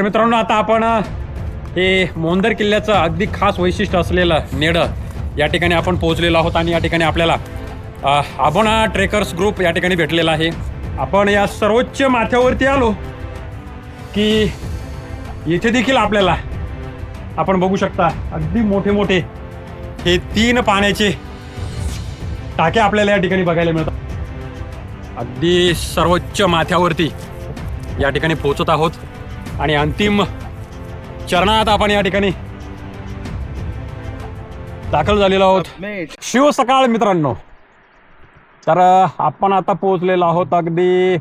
तर मित्रांनो आता आपण हे मोंदर किल्ल्याचं अगदी खास वैशिष्ट्य असलेलं नेडं या ठिकाणी आपण पोहोचलेलो आहोत आणि या ठिकाणी आपल्याला आबोणा ट्रेकर्स ग्रुप या ठिकाणी भेटलेला आहे. आपण या सर्वोच्च माथ्यावरती आलो की येथे देखील आपल्याला आपण बघू शकता अगदी मोठे मोठे हे तीन पाण्याचे टाके आपल्याला या ठिकाणी बघायला मिळतात. अगदी सर्वोच्च माथ्यावरती या ठिकाणी पोहोचत आहोत. आणि अंतिम चरणात आपण या ठिकाणी दाखल झालेलो आहोत. शिव सकाळ मित्रांनो. तर आपण आता पोहोचलेलो आहोत अगदी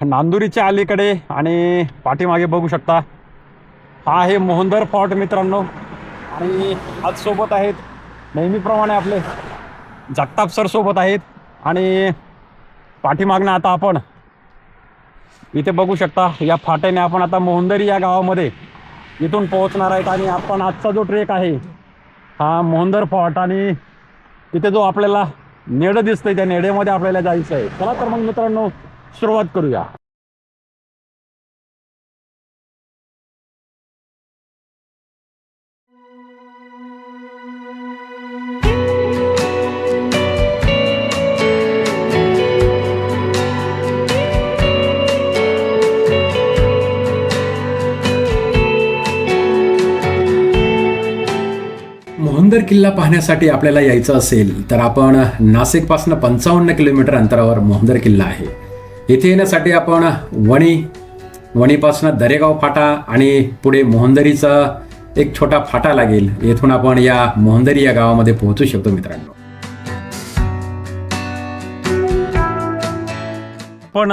नांदुरीच्या अलीकडे आणि पाठीमागे बघू शकता. हा आहे मोहनदर फॉर्ट मित्रांनो. आणि आज सोबत आहेत नेहमीप्रमाणे आपले जगताप सर सोबत आहेत. आणि पाठीमागनं आता आपण इथे बघू शकता या फाट्याने आपण आता मोहंदरी या गावामध्ये इथून पोहोचणार आहेत आणि आपण आजचा जो ट्रेक आहे हा मोहंदर फॉर्ट आणि इथे जो आपल्याला नेडं दिसतंय त्या नेडेमध्ये आपल्याला जायचं आहे चला तर मग मित्रांनो सुरुवात करूया. सुंदर किल्ला पाहण्यासाठी आपल्याला यायचं असेल तर आपण नाशिकपासून पंचावन्न किलोमीटर अंतरावर मोहंदर किल्ला आहे. इथे येण्यासाठी आपण वणी वणीपासून दरेगाव फाटा आणि पुढे मोहंदरीचा एक छोटा फाटा लागेल. येथून आपण या मोहंदरी या गावामध्ये पोहोचू शकतो मित्रांनो. आपण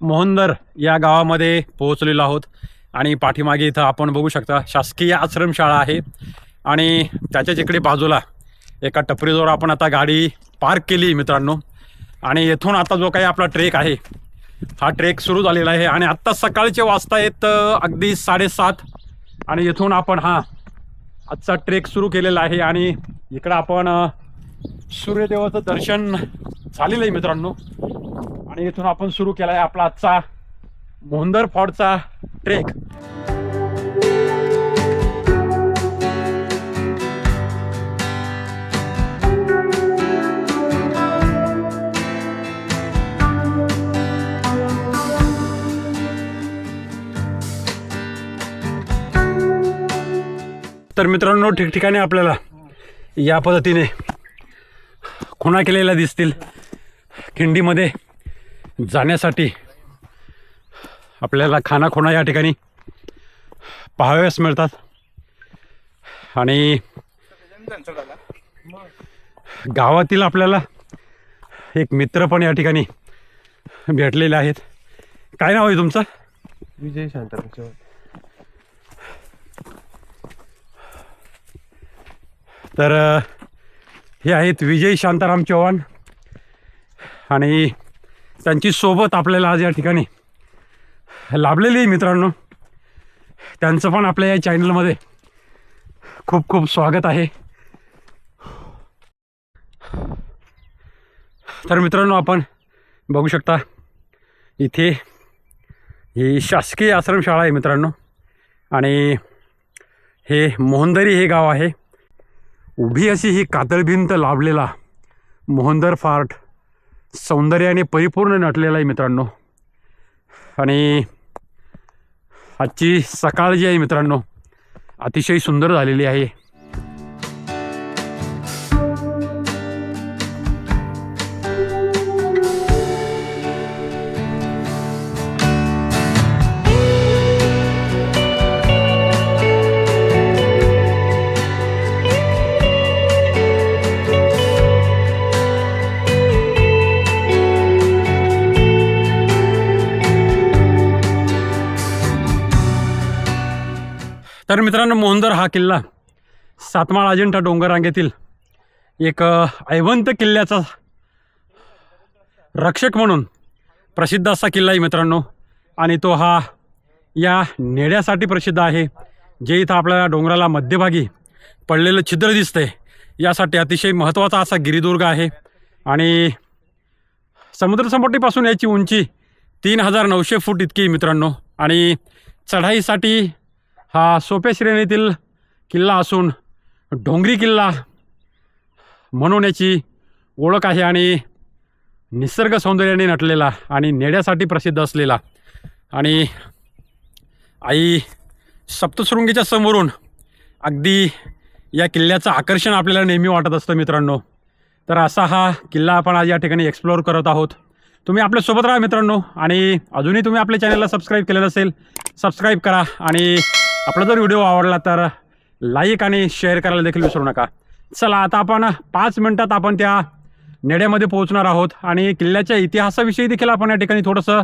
मोहंदर या गावामध्ये पोहोचलेलो आहोत आणि पाठीमागे इथं आपण बघू शकता शासकीय आश्रमशाळा आहे. आणि त्याच्याच इकडे बाजूला एका टपरीजवळ आपण आता गाडी पार्क केली मित्रांनो. आणि येथून आता जो काही आपला ट्रेक आहे हा ट्रेक सुरू झालेला आहे. आणि आत्ता सकाळचे वाजता आहेत अगदी साडेसात. आणि येथून आपण हा आजचा ट्रेक सुरू केलेला आहे. आणि इकडं आपण सूर्यदेवाचं दर्शन झालेलं आहे मित्रांनो. आणि इथून आपण सुरू केला आहे आपला आजचा मोहंदर फॉर्टचा ट्रेक. तर मित्रांनो ठिकठिकाणी आपल्याला या पद्धतीने खुणा केलेल्या दिसतील. खिंडीमध्ये जाण्यासाठी आपल्याला खानाखुणा या ठिकाणी पाहाव्यास मिळतात. आणि गावातील आपल्याला एक मित्र पण या ठिकाणी भेटलेले आहेत. काय नाव आहे तुमचं? विजय शांताराम तर हे आहेत विजय शांताराम चव्हाण आणि त्यांची सोबत आपल्याला आज या ठिकाणी लाभलेली आहे मित्रांनो. त्यांचं पण आपल्या या चॅनलमध्ये खूप खूप स्वागत आहे. तर मित्रांनो आपण बघू शकता इथे ही शासकीय आश्रमशाळा आहे मित्रांनो. आणि हे मोहंदरी हे गाव आहे. उभी अशी ही कातळ भिंत लाभलेला मोहंदर फार्ट सौंदर्याने परिपूर्ण नटलेला आहे मित्रांनो. आणि आजची सकाळ जी आहे मित्रांनो अतिशय सुंदर झालेली आहे. तर मित्रांनो मोहंदर हा किल्ला सातमाळ अजिंठा डोंगररांगेतील एक ऐवंत किल्ल्याचा रक्षक म्हणून प्रसिद्ध असा किल्ला आहे मित्रांनो. आणि तो हा या नेड्यासाठी प्रसिद्ध आहे जे इथं आपल्याला डोंगराला मध्यभागी पडलेलं छिद्र दिसतंय. यासाठी अतिशय महत्त्वाचा असा गिरिदुर्ग आहे. आणि समुद्रसपाटीपासून याची उंची तीन हजार नऊशे फूट इतकी मित्रांनो. आणि चढाईसाठी हा सोप्या श्रेणीतील किल्ला असून डोंगरी किल्ला म्हणून याची ओळख आहे आणि निसर्ग सौंदर्याने नटलेला आणि नेण्यासाठी प्रसिद्ध असलेला. आणि आई सप्तशृंगीच्या समोरून अगदी या किल्ल्याचं आकर्षण आपल्याला नेहमी वाटत असतं मित्रांनो. तर असा हा किल्ला आपण आज या ठिकाणी एक्सप्लोअर करत आहोत. तुम्ही आपल्यासोबत राहा मित्रांनो आणि अजूनही तुम्ही आपल्या चॅनलला सबस्क्राईब केलेलं असेल सबस्क्राईब करा आणि आपला जर व्हिडिओ आवडला तर लाईक आणि शेअर करायला देखील विसरू नका. चला आता आपण पाच मिनटात आपण त्या नेड्यामध्ये पोहोचणार आहोत आणि किल्ल्याच्या इतिहासाविषयी देखील आपण या ठिकाणी थोडंसं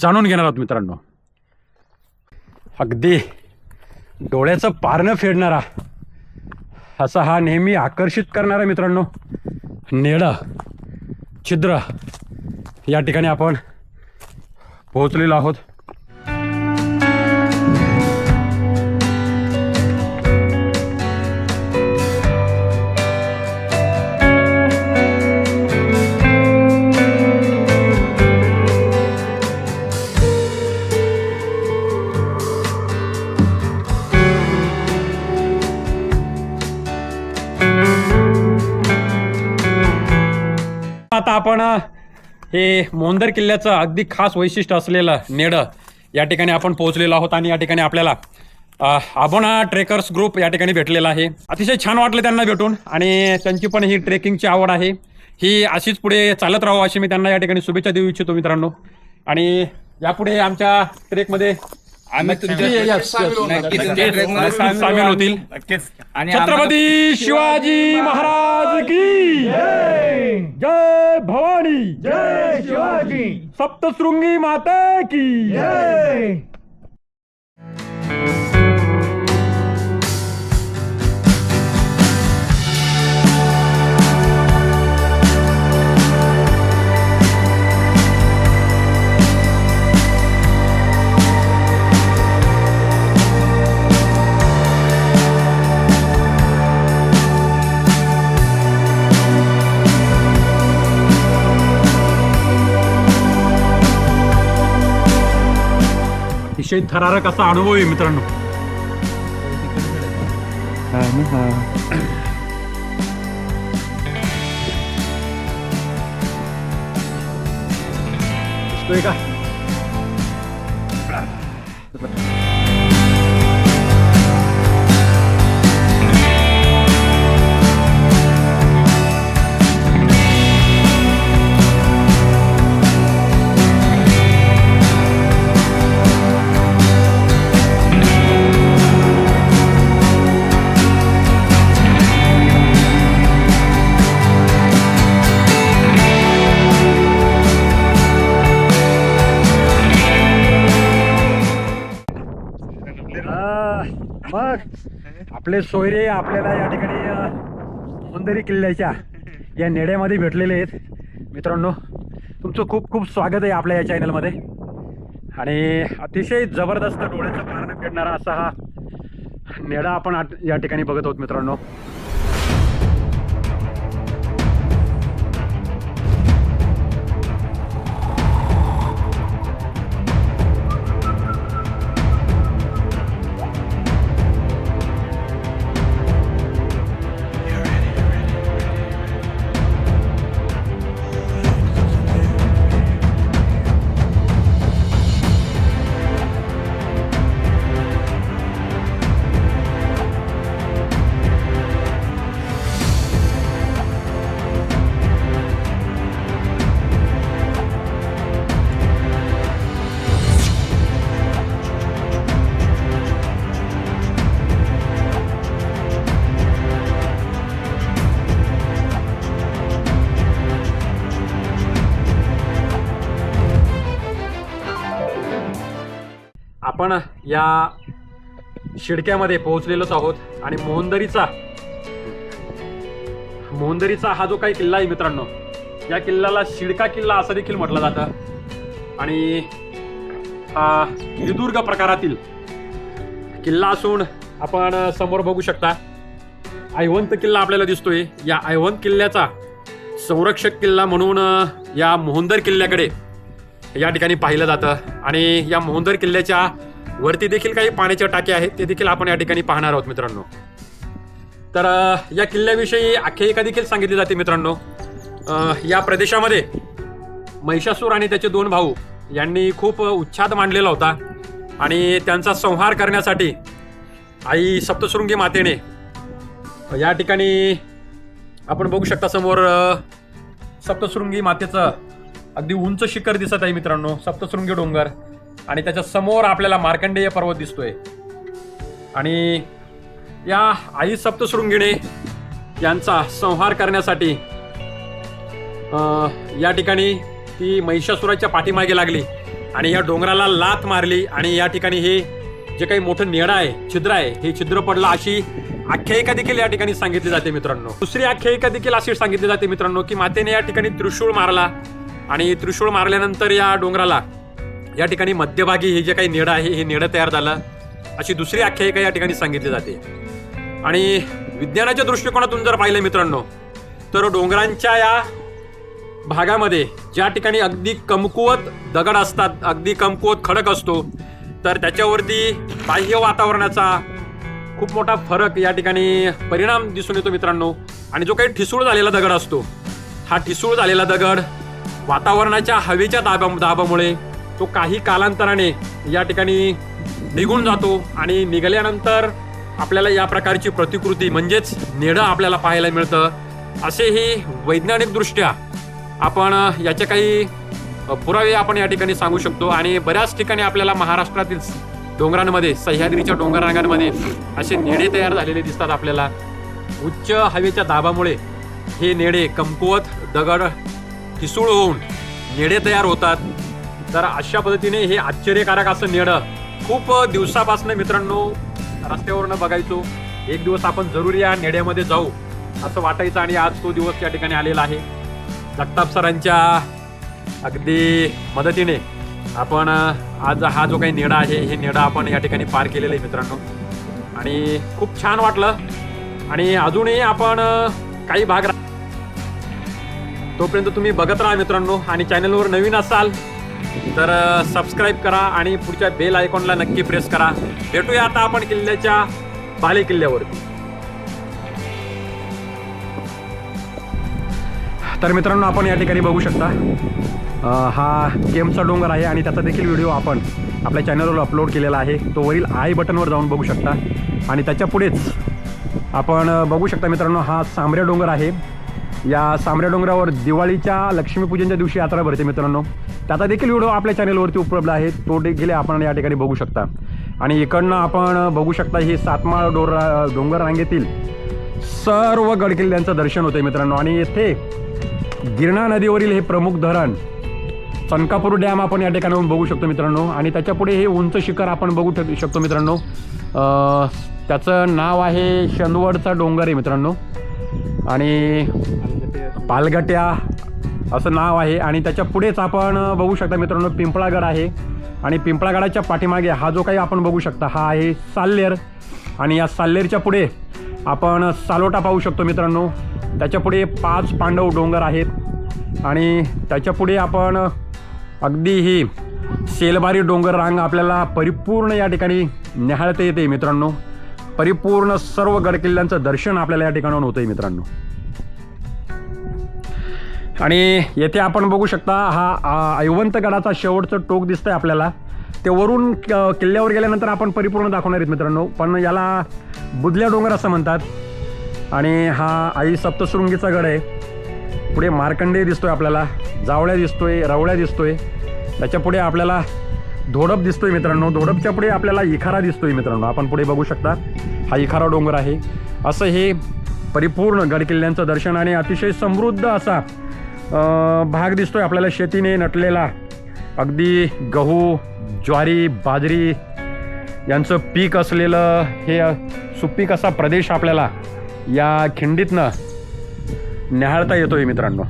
जाणून घेणार आहोत मित्रांनो. अगदी डोळ्याचं पारणं फेडणारा असा हा नेहमी आकर्षित करणारा मित्रांनो नेडा छिद्र या ठिकाणी आपण पोहोचलेलो आहोत. आता हे मोंदर किल्ल्याचं अगदी खास वैशिष्ट्य असलेलं नेडं या ठिकाणी आपण पोहोचलेलो आहोत आणि या ठिकाणी आपल्याला आबोणा ट्रेकर्स ग्रुप या ठिकाणी भेटलेला आहे. अतिशय छान वाटलं त्यांना भेटून आणि त्यांची पण ही ट्रेकिंगची आवड आहे. ही अशीच पुढे चालत राहावं अशी मी त्यांना या ठिकाणी शुभेच्छा देऊ इच्छितो मित्रांनो. आणि यापुढे आमच्या ट्रेकमध्ये नक्की- yes, yes, नक्कीच. सामील सामील होतील. आणि छत्रपती शिवाजी महाराज की जय भवानी. जय शिवाजी. सप्तशृंगी माता की. अतिशय थरारक असा अनुभव आहे मित्रांनो. का? आपले सोयरे आपल्याला या ठिकाणी सुंदरी किल्ल्याच्या या नेड्यामध्ये भेटलेले आहेत. मित्रांनो तुमचं खूप खूप स्वागत आहे आपल्या या चॅनलमध्ये. आणि अतिशय जबरदस्त डोळ्याचं कारण फेडणारा असा हा नेडा आपण या ठिकाणी बघत आहोत मित्रांनो. आपण या शिडक्यामध्ये पोहोचलेलोच आहोत आणि मोहंदरीचा मोहंदरीचा हा जो काही किल्ला आहे मित्रांनो या किल्ल्याला शिडका किल्ला असं देखील म्हटलं जातं. आणि हा विदुर्ग प्रकारातील किल्ला असून आपण समोर बघू शकता ऐवंत किल्ला आपल्याला दिसतोय. या ऐवंत किल्ल्याचा संरक्षक किल्ला म्हणून या मोहंदर किल्ल्याकडे या ठिकाणी पाहिलं जातं. आणि या मोहंदर किल्ल्याच्या वरती देखील काही पाण्याच्या टाक्या आहेत ते देखील आपण या ठिकाणी पाहणार आहोत मित्रांनो. तर या किल्ल्याविषयी आख्यायिका देखील सांगितली जाते मित्रांनो. या प्रदेशामध्ये महिषासूर आणि त्याचे दोन भाऊ यांनी खूप उच्छाद मांडलेला होता. आणि त्यांचा संहार करण्यासाठी आई सप्तशृंगी मातेने या ठिकाणी आपण बघू शकता समोर सप्तशृंगी मातेचं अगदी उंच शिखर दिसत आहे मित्रांनो सप्तशृंगी डोंगर. आणि त्याच्यासमोर आपल्याला मार्कंडेय पर्वत दिसतोय. आणि या आई सप्तशृंगीने यांचा संहार करण्यासाठी या ठिकाणी ती महिषासुराच्या पाठीमागे लागली आणि या डोंगराला लात मारली आणि या ठिकाणी हे जे काही मोठं नेडा आहे छिद्र आहे हे छिद्र पडलं अशी आख्यायिका देखील या ठिकाणी सांगितली जाते मित्रांनो. दुसरी आख्यायिका देखील अशी सांगितली जाते मित्रांनो की मातेने या ठिकाणी त्रिशूळ मारला आणि त्रिशूळ मारल्यानंतर या डोंगराला या ठिकाणी मध्यभागी हे जे काही नेडं आहे हे नेडं तयार झालं. अशी दुसरी आख्यायिका या ठिकाणी सांगितली जाते. आणि विज्ञानाच्या दृष्टिकोनातून जर पाहिलं मित्रांनो तर डोंगरांच्या या भागामध्ये ज्या ठिकाणी अगदी कमकुवत दगड असतात अगदी कमकुवत खडक असतो तर त्याच्यावरती बाह्य वातावरणाचा खूप मोठा फरक या ठिकाणी परिणाम दिसून येतो मित्रांनो. आणि जो काही ठिसूळ झालेला दगड असतो हा ठिसूळ झालेला दगड वातावरणाच्या हवेच्या दाबा दाबामुळे तो काही कालांतराने या ठिकाणी निघून जातो आणि निघाल्यानंतर आपल्याला या प्रकारची प्रतिकृती म्हणजेच नेडं आपल्याला पाहायला मिळतं. असे हे वैज्ञानिकदृष्ट्या आपण याचे काही पुरावे आपण या ठिकाणी सांगू शकतो आणि बऱ्याच ठिकाणी आपल्याला महाराष्ट्रातील डोंगरांमध्ये सह्याद्रीच्या डोंगररांगांमध्ये असे नेडे तयार झालेले दिसतात आपल्याला. उच्च हवेच्या दाबामुळे हे नेडे कमकुवत दगड ठिसूळ होऊन नेडे तयार होतात. तर अशा पद्धतीने हे आश्चर्यकारक असं नेडं खूप दिवसापासून मित्रांनो रस्त्यावरनं बघायचो. एक दिवस आपण जरूर या नेड्यामध्ये जाऊ असं वाटायचं आणि आज तो दिवस या ठिकाणी आलेला आहे. जगताप सरांच्या अगदी मदतीने आपण आज हा जो काही नेडा आहे हे नेडा आपण या ठिकाणी पार केलेला आहे मित्रांनो. आणि खूप छान वाटलं. आणि अजूनही आपण काही भाग तोपर्यंत तुम्ही बघत राहा मित्रांनो आणि चॅनलवर नवीन असाल तर सबस्क्राईब करा आणि पुढच्या बेल आयकॉनला नक्की प्रेस करा. भेटूया आता आपण किल्ल्याच्या बाले किल्ल्यावरती. तर मित्रांनो आपण या ठिकाणी बघू शकता हा केमचा डोंगर आहे आणि त्याचा देखील व्हिडिओ आपण आपल्या चॅनलवर अपलोड केलेला आहे. तो वरील आय बटनवर जाऊन बघू शकता. आणि त्याच्या पुढेच आपण बघू शकता मित्रांनो हा सांबरे डोंगर आहे. या सामऱ्या डोंगरावर दिवाळीच्या लक्ष्मीपूजनच्या दिवशी यात्रा भरते मित्रांनो. त्याचा देखील व्हिडिओ आपल्या चॅनलवरती उपलब्ध आहे. तो देखील आपण या ठिकाणी बघू शकता. आणि इकडनं आपण बघू शकता ही सातमाळ डोर डोंगर रांगेतील सर्व गडकिल्ल्यांचं दर्शन होते मित्रांनो. आणि येथे गिरणा नदीवरील हे प्रमुख धरण चनकापूर डॅम आपण या ठिकाणी बघू शकतो मित्रांनो. आणि त्याच्यापुढे हे उंच शिखर आपण बघू शकतो मित्रांनो. त्याचं नाव आहे शंदवडचा डोंगर आहे मित्रांनो. आणि पालगट्या असं नाव आहे. आणि त्याच्या पुढेच आपण बघू शकता मित्रांनो पिंपळागड आहे. आणि पिंपळागडाच्या पाठीमागे हा जो काही आपण बघू शकता हा आहे साल्लेर. आणि या साल्लेरच्या पुढे आपण सालोटा पाहू शकतो मित्रांनो. त्याच्या पुढे पाच पांडव डोंगर आहेत. आणि त्याच्या पुढे आपण अगदी ही सेलबारी डोंगर रांग आपल्याला परिपूर्ण या ठिकाणी न्याहाळता येते मित्रांनो. परिपूर्ण सर्व गडकिल्ल्यांचं दर्शन आपल्याला या ठिकाणाहून होतंय मित्रांनो. आणि येथे आपण बघू शकता हा आ, ऐवंतगडाचा शेवटचं टोक दिसतंय आपल्याला. ते वरून क- किल्ल्यावर गेल्यानंतर आपण परिपूर्ण दाखवणार आहेत मित्रांनो. पण याला बुदल्या डोंगर असं म्हणतात. आणि हा आई सप्तशृंगीचा गड आहे. पुढे मार्कंडे दिसतोय आपल्याला. जावळ्या दिसतोय रवळ्या दिसतोय. त्याच्या पुढे आपल्याला धोडप दिसतोय मित्रांनो. धोडपच्या पुढे आपल्याला इखारा दिसतोय मित्रांनो. आपण पुढे बघू शकता. हा इखारा डोंगर आहे. असं हे परिपूर्ण गडकिल्ल्यांचं दर्शन आणि अतिशय समृद्ध असा भाग दिसतोय आपल्याला शेतीने नटलेला. अगदी गहू ज्वारी बाजरी यांचं पीक असलेलं हे सुपीक असा प्रदेश आपल्याला या खिंडीतनं न्याहाळता येतोय मित्रांनो.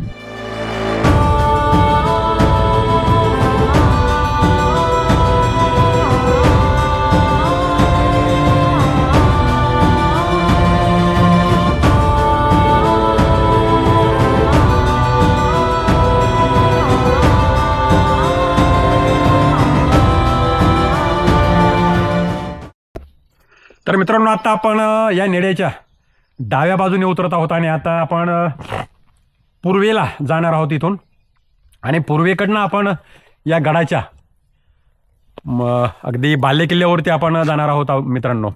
तर मित्रांनो आता आपण या नेड्याच्या डाव्या बाजूने उतरत आहोत आणि आता आपण पूर्वेला जाणार आहोत इथून. आणि पूर्वेकडनं आपण या गडाच्या अगदी बाल्य किल्ल्यावरती आपण जाणार आहोत मित्रांनो.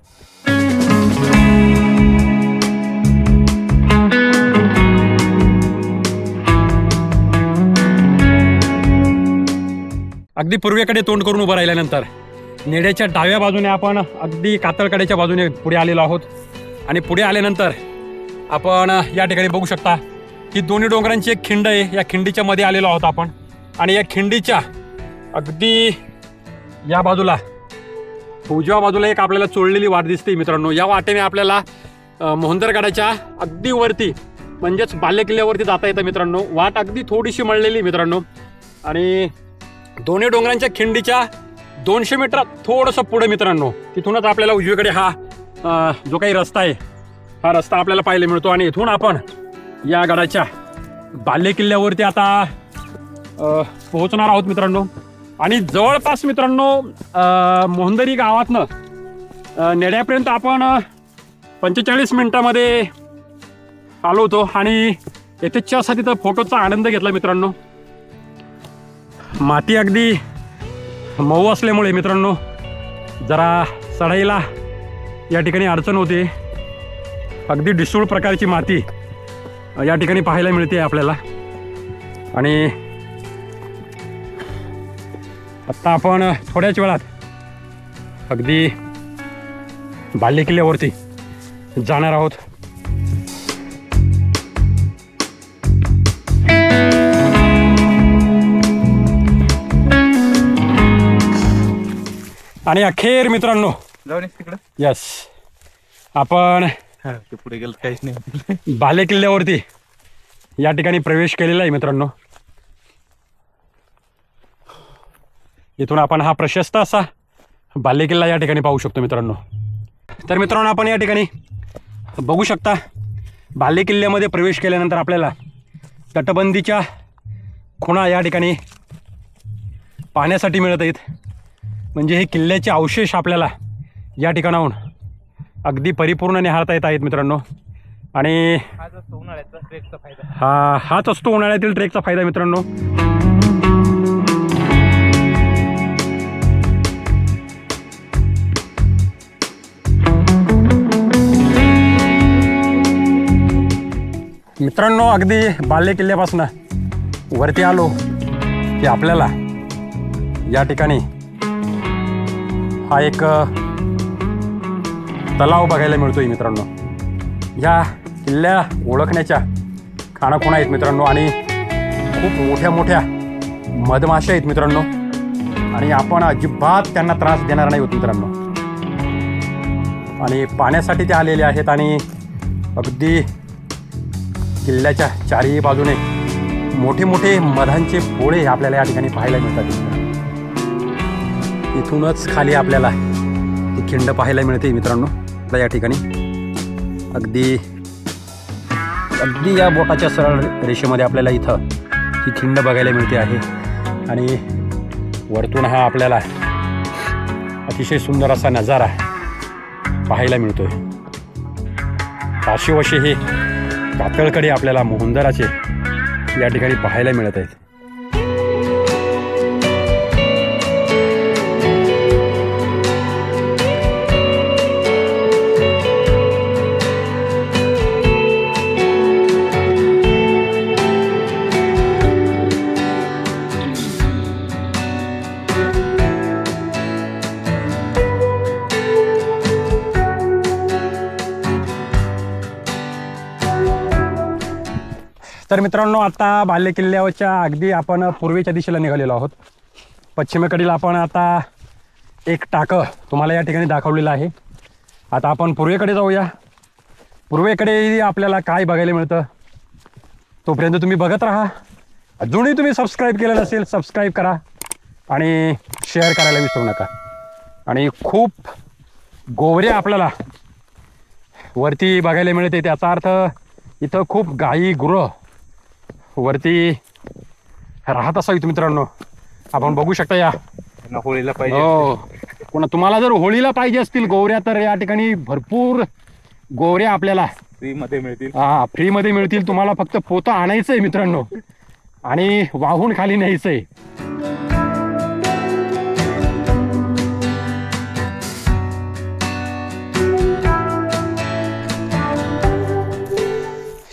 अगदी पूर्वेकडे तोंड करून उभं राहिल्यानंतर नेड्याच्या डाव्या बाजूने आपण अगदी कातळकड्याच्या बाजूने पुढे आलेलो आहोत. आणि पुढे आल्यानंतर आपण या ठिकाणी बघू शकता की दोन्ही डोंगरांची एक खिंड आहे. या खिंडीच्या मध्ये आलेलो आहोत आपण. आणि या खिंडीच्या अगदी या बाजूला उजव्या बाजूला एक आपल्याला चोळलेली वाट दिसते मित्रांनो. या वाटेने आपल्याला मोहंदरगडाच्या अगदी वरती म्हणजेच बाल्यकिल्ल्यावरती जाता येतं मित्रांनो. वाट अगदी थोडीशी मळलेली मित्रांनो. आणि दोन्ही डोंगरांच्या खिंडीच्या दोनशे मीटर थोडंसं पुढे मित्रांनो. तिथूनच आपल्याला उजवीकडे हा अ, जो काही रस्ता आहे हा रस्ता आपल्याला पाहायला मिळतो आणि इथून आपण या गडाच्या बाल्य किल्ल्यावरती आता अ, पोहोचणार आहोत मित्रांनो. आणि जवळपास मित्रांनो अ, मोहंदरी गावातनं अ, नेड्यापर्यंत आपण पंचेचाळीस मिनिटामध्ये आलो होतो आणि येथे चहा तिथं फोटोचा आनंद घेतला मित्रांनो. माती अगदी मऊ असल्यामुळे मित्रांनो जरा चढाईला या ठिकाणी अडचण होते. अगदी डिसूळ प्रकारची माती या ठिकाणी पाहायला मिळते आपल्याला. आणि आत्ता आपण थोड्याच वेळात अगदी बाल्य किल्ल्यावरती जाणार आहोत. आणि अखेर मित्रांनो. जाऊन तिकडं. यस आपण पुढे गेलं काहीच नाही. बाले किल्ल्यावरती या ठिकाणी प्रवेश केलेला आहे मित्रांनो. इथून आपण हा प्रशस्त असा बाले किल्ला या ठिकाणी पाहू शकतो मित्रांनो. तर मित्रांनो आपण या ठिकाणी बघू शकता बाले किल्ल्यामध्ये प्रवेश केल्यानंतर आपल्याला तटबंदीच्या खुणा या ठिकाणी पाहण्यासाठी मिळत आहेत. म्हणजे हे किल्ल्याचे अवशेष आपल्याला या ठिकाणाहून अगदी परिपूर्ण निहाळता येत आहेत मित्रांनो. आणि हा हाच असतो उन्हाळ्यातील ट्रेकचा फायदा मित्रांनो. मित्रांनो अगदी बाल्य किल्ल्यापासून वरती आलो की आपल्याला या ठिकाणी हा एक तलाव बघायला मिळतोय मित्रांनो. या किल्ल्या ओळखण्याच्या खाणाखुणा आहेत मित्रांनो आणि खूप मोठ्या मोठ्या मधमाशा आहेत मित्रांनो. आणि आपण अजिबात त्यांना त्रास देणार नाही होत मित्रांनो. आणि पाण्यासाठी ते आलेले आहेत आणि अगदी किल्ल्याच्या चारही बाजूने मोठे मोठे मधांचे पोळे आपल्याला या ठिकाणी पाहायला मिळतात. इथूनच खाली आपल्याला ही खिंड पाहायला मिळते मित्रांनो. आता या ठिकाणी. अगदी अगदी या बोटाच्या सरळ रेषेमध्ये आपल्याला इथं ही खिंड बघायला मिळते आहे. आणि वरतून हा आपल्याला अतिशय सुंदर असा नजारा पाहायला मिळतोय. काशीवशी हे कातळकडे आपल्याला मोहंदराचे या ठिकाणी पाहायला मिळत आहेत. तर मित्रांनो आता बाल्य किल्ल्यावरच्या अगदी आपण पूर्वेच्या दिशेला निघालेलो आहोत. पश्चिमेकडील आपण आता एक टाकं तुम्हाला या ठिकाणी दाखवलेलं आहे. आता आपण पूर्वेकडे जाऊया. पूर्वेकडे आपल्याला काय बघायला मिळतं तोपर्यंत तुम्ही बघत राहा. अजूनही तुम्ही सबस्क्राईब केलं नसेल सबस्क्राईब करा आणि शेअर करायला विसरू नका. आणि खूप गोवऱ्या आपल्याला वरती बघायला मिळते. त्याचा अर्थ इथं खूप गाई गुरं वरती राहत असावीत मित्रांनो. आपण बघू शकता या. होळीला पाहिजे हो. तुम्हाला जर होळीला पाहिजे असतील गोवऱ्या तर या ठिकाणी भरपूर गोवऱ्या आपल्याला फ्री मध्ये मिळतील. हा फ्रीमध्ये मिळतील. तुम्हाला फक्त पोतं आणायचं आहे मित्रांनो. आणि वाहून खाली न्यायचं आहे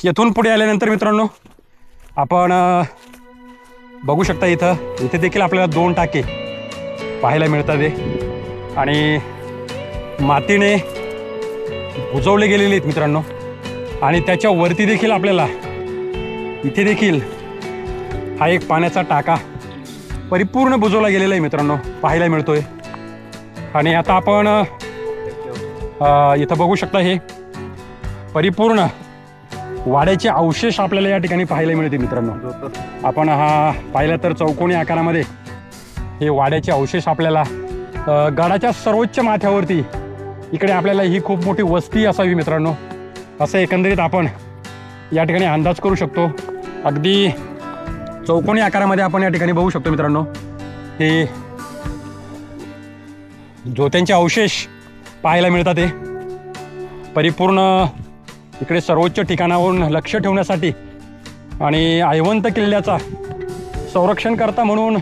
येथून पुढे आल्यानंतर मित्रांनो आपण बघू शकता इथं इथे देखील आपल्याला दोन टाके पाहायला मिळतात आहे आणि मातीने बुजवले गेलेले आहेत मित्रांनो. आणि त्याच्या वरती देखील आपल्याला इथे देखील हा एक पाण्याचा टाका परिपूर्ण बुजवला गेलेला आहे मित्रांनो पाहायला मिळतोय. आणि आता आपण इथं बघू शकता हे परिपूर्ण वाड्याचे अवशेष आपल्याला या ठिकाणी पाहायला मिळते मित्रांनो. आपण हा पाहिलं तर चौकोनी आकारामध्ये हे वाड्याचे अवशेष आपल्याला गडाच्या सर्वोच्च माथ्यावरती इकडे आपल्याला ही खूप मोठी वस्ती असावी मित्रांनो. असं एकंदरीत आपण या ठिकाणी अंदाज करू शकतो. अगदी चौकोनी आकारामध्ये आपण या ठिकाणी बघू शकतो मित्रांनो. हे जोत्यांचे अवशेष पाहायला मिळतात ते परिपूर्ण इकडे सर्वोच्च ठिकाणावरून लक्ष ठेवण्यासाठी आणि आयवंत किल्ल्याचा संरक्षण करता म्हणून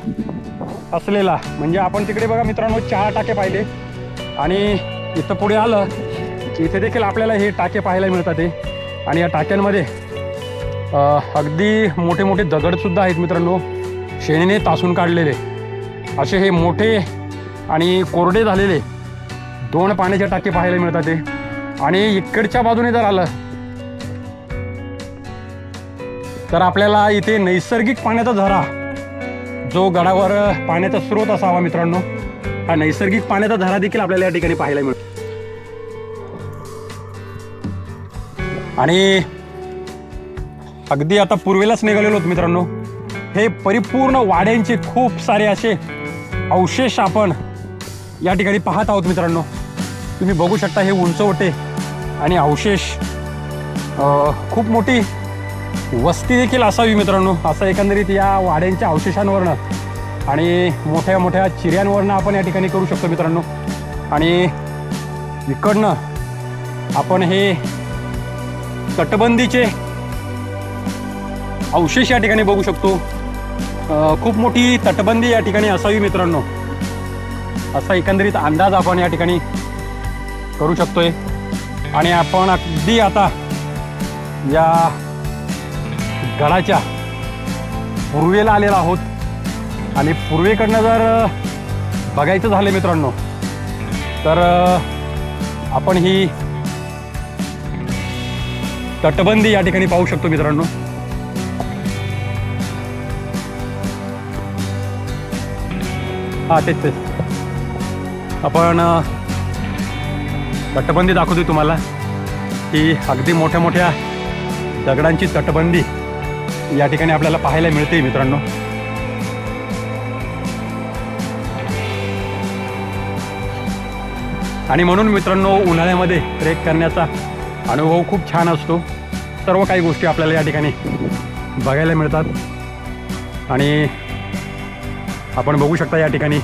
असलेला म्हणजे आपण तिकडे बघा मित्रांनो चहा टाके पाहिले. आणि इथं पुढे आलं की इथे देखील आपल्याला हे टाके पाहायला मिळतात हे. आणि या टाक्यांमध्ये अगदी मोठे मोठे दगडसुद्धा आहेत मित्रांनो. शेणीने तासून काढलेले. असे हे मोठे आणि कोरडे झालेले दोन पाण्याचे टाके पाहायला मिळतात ते आणि इकडच्या बाजूने जर आलं तर आपल्याला इथे नैसर्गिक पाण्याचा झरा जो गडावर पाण्याचा स्रोत असावा मित्रांनो. हा नैसर्गिक पाण्याचा झरा देखील आपल्याला या ठिकाणी पाहायला मिळतो. आणि अगदी आता पूर्वेलाच निघालेलो आहोत मित्रांनो. हे परिपूर्ण वाड्यांचे खूप सारे असे अवशेष आपण या ठिकाणी पाहत आहोत मित्रांनो. तुम्ही बघू शकता हे उंचवटे आणि अवशेष खूप मोठी वस्ती देखील असावी मित्रांनो. असं एकंदरीत या वाड्यांच्या अवशेषांवरनं आणि मोठ्या मोठ्या चिऱ्यांवरनं आपण या ठिकाणी करू शकतो मित्रांनो. आणि इकडनं आपण हे तटबंदीचे अवशेष या ठिकाणी बघू शकतो. खूप मोठी तटबंदी या ठिकाणी असावी मित्रांनो. असा एकंदरीत अंदाज आपण या ठिकाणी करू शकतोय. आणि आपण अगदी आता या गडाच्या पूर्वेला आलेला आहोत. आणि पूर्वेकडनं जर बघायचं झालं मित्रांनो तर आपण ही तटबंदी या ठिकाणी पाहू शकतो मित्रांनो. हा तेच तेच. आपण तटबंदी दाखवतोय तुम्हाला ही अगदी मोठ्या मोठ्या दगडांची तटबंदी या ठिकाणी आपल्याला पाहायला मिळते मित्रांनो. आणि म्हणून मित्रांनो उन्हाळ्यामध्ये ट्रेक करण्याचा अनुभव खूप छान असतो. सर्व काही गोष्टी आपल्याला या ठिकाणी बघायला मिळतात. आणि आपण बघू शकता या ठिकाणी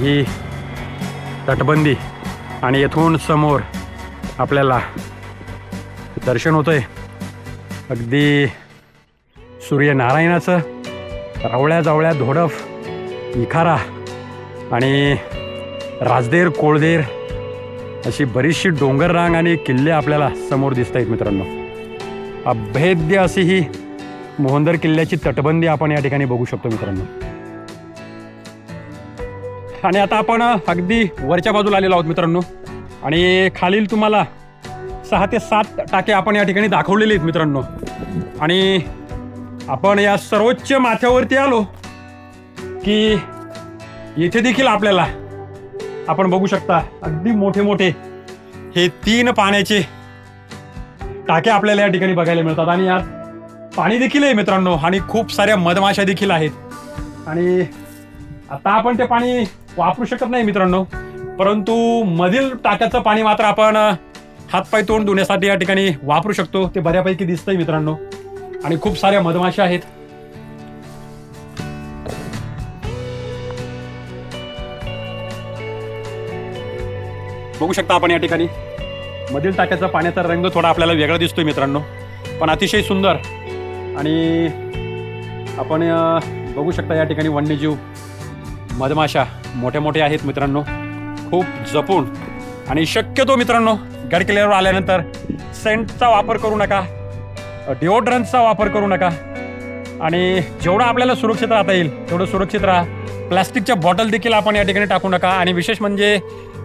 ही तटबंदी आणि येथून समोर आपल्याला दर्शन होतंय. अगदी सूर्यनारायणाचं रावळ्या जावळ्या धोडफ निखारा आणि राजदेर कोळदेर अशी बरीचशी डोंगर रांग आणि किल्ले आपल्याला समोर दिसत आहेत मित्रांनो. अभेद्य अशी ही मोहंदर किल्ल्याची तटबंदी आपण या ठिकाणी बघू शकतो मित्रांनो. आणि आता आपण अगदी वरच्या बाजूला आलेलो आहोत मित्रांनो. आणि खालील तुम्हाला सहा ते सात टाके आपण या ठिकाणी दाखवलेले आहेत मित्रांनो. आणि आपण या सर्वोच्च माथ्यावरती आलो की येथे देखील आपल्याला आपण बघू शकता अगदी मोठे मोठे हे तीन पाण्याचे टाके आपल्याला या ठिकाणी बघायला मिळतात. आणि यात पाणी देखील आहे मित्रांनो आणि खूप साऱ्या मधमाशा देखील आहेत. आणि आता आपण ते पाणी वापरू शकत नाही मित्रांनो. परंतु मधील टाक्याचं पाणी मात्र आपण हातपाय तोंड धुण्यासाठी या ठिकाणी वापरू शकतो. ते बऱ्यापैकी दिसतंय मित्रांनो. आणि खूप साऱ्या मधमाशा आहेत. बघू शकता आपण या ठिकाणी. मधील टाक्याचा पाण्याचा रंग थोडा आपल्याला वेगळा दिसतोय मित्रांनो. पण अतिशय सुंदर. आणि आपण बघू शकता या ठिकाणी वन्यजीव मधमाशा मोठ्या मोठ्या आहेत मित्रांनो. खूप जपून आणि शक्यतो मित्रांनो गडकिल्ल्यावर आल्यानंतर सेंटचा वापर करू नका. डिओड्रंटचा वापर करू नका. आणि जेवढं आपल्याला सुरक्षित राहता येईल तेवढं सुरक्षित राहा. प्लास्टिकच्या बॉटल देखील आपण या ठिकाणी टाकू नका. आणि विशेष म्हणजे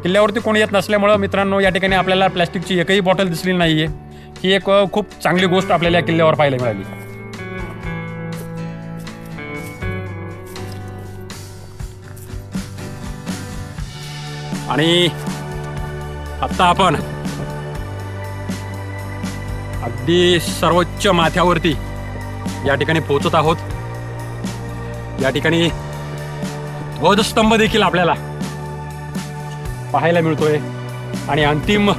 किल्ल्यावरती कोणी येत नसल्यामुळं मित्रांनो या ठिकाणी आपल्याला प्लास्टिकची एकही बॉटल दिसली नाही आहे ही एक खूप चांगली गोष्ट आपल्याला या किल्ल्यावर पाहायला मिळाली. आणि आत्ता आपण अगदी सर्वोच्च माथ्यावरती. या ठिकाणी पोहोचत आहोत. या ठिकाणी ध्वजस्तंभ देखील आपल्याला पाहायला मिळतोय. आणि अंतिम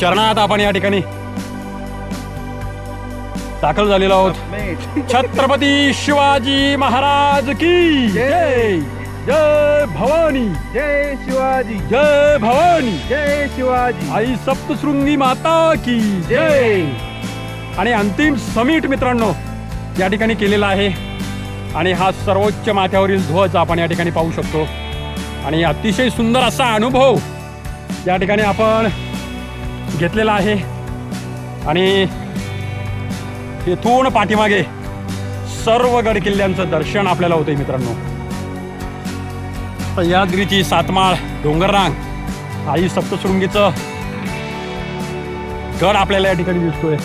चरणात आपण या ठिकाणी दाखल झालेलो आहोत. छत्रपती शिवाजी महाराज की जय. जय भवानी. जय शिवाजी जय भवानी. जय शिवाजी. आई सप्तशृंगी माता की जय. आणि अंतिम समिट मित्रांनो या ठिकाणी केलेला आहे. आणि हा सर्वोच्च माथ्यावरील ध्वज आपण या ठिकाणी पाहू शकतो. आणि अतिशय सुंदर असा अनुभव या ठिकाणी आपण घेतलेला आहे. आणि इथून पाठीमागे सर्व गड किल्ल्यांचं दर्शन आपल्याला होतंय मित्रांनो. सह्याद्रीची सातमाळ डोंगररांग आई सप्तशृंगीचं गड आपल्याला या ठिकाणी दिसतोय.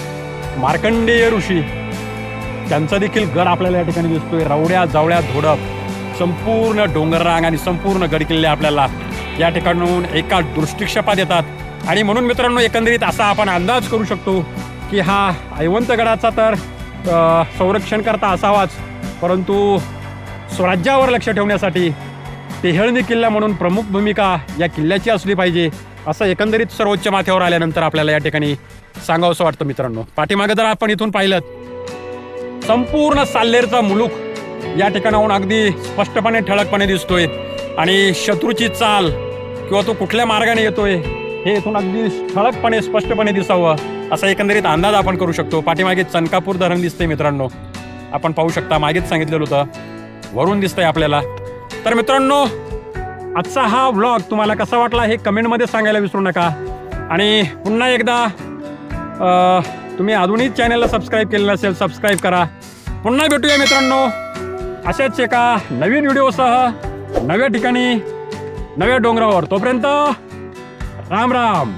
मार्कंडेय ऋषी. त्यांचा देखील गड आपल्याला या ठिकाणी दिसतोय. रवड्या जावळ्या धोडप. संपूर्ण डोंगररांग आणि संपूर्ण गडकिल्ले आपल्याला या ठिकाणून एका दृष्टिक्षेपात येतात. आणि म्हणून मित्रांनो एकंदरीत असा आपण अंदाज करू शकतो की हा ऐवंत गडाचा तर संरक्षण करता असावाच. परंतु स्वराज्यावर लक्ष ठेवण्यासाठी टेहळणी किल्ला म्हणून प्रमुख भूमिका या किल्ल्याची असली पाहिजे असं एकंदरीत सर्वोच्च माथ्यावर आल्यानंतर आपल्याला या ठिकाणी सांगावंसं वाटतं मित्रांनो. पाठीमागे जर आपण इथून पाहिलं संपूर्ण साल्लेरचा मुलूक या ठिकाणाहून अगदी स्पष्टपणे ठळकपणे दिसतोय. आणि शत्रूची चाल किंवा तो कुठल्या मार्गाने येतोय हे इथून अगदी ठळकपणे स्पष्टपणे दिसावं असा एकंदरीत अंदाज आपण करू शकतो. पाठीमागे चनकापूर धरण दिसतंय मित्रांनो. आपण पाहू शकता मागेच सांगितलेलं होतं. वरून दिसतंय आपल्याला. तर मित्रांनो आजचा हा व्लॉग तुम्हाला कसा वाटला हे कमेंटमध्ये सांगायला विसरू नका. आणि पुन्हा एकदा तुम्ही अजूनही चॅनलला सबस्क्राईब केलेलं असेल सबस्क्राईब करा. पुन्हा भेटूया मित्रांनो. अशाच एका नवीन व्हिडिओसह नव्या ठिकाणी नव्या डोंगरावर. तोपर्यंत राम राम.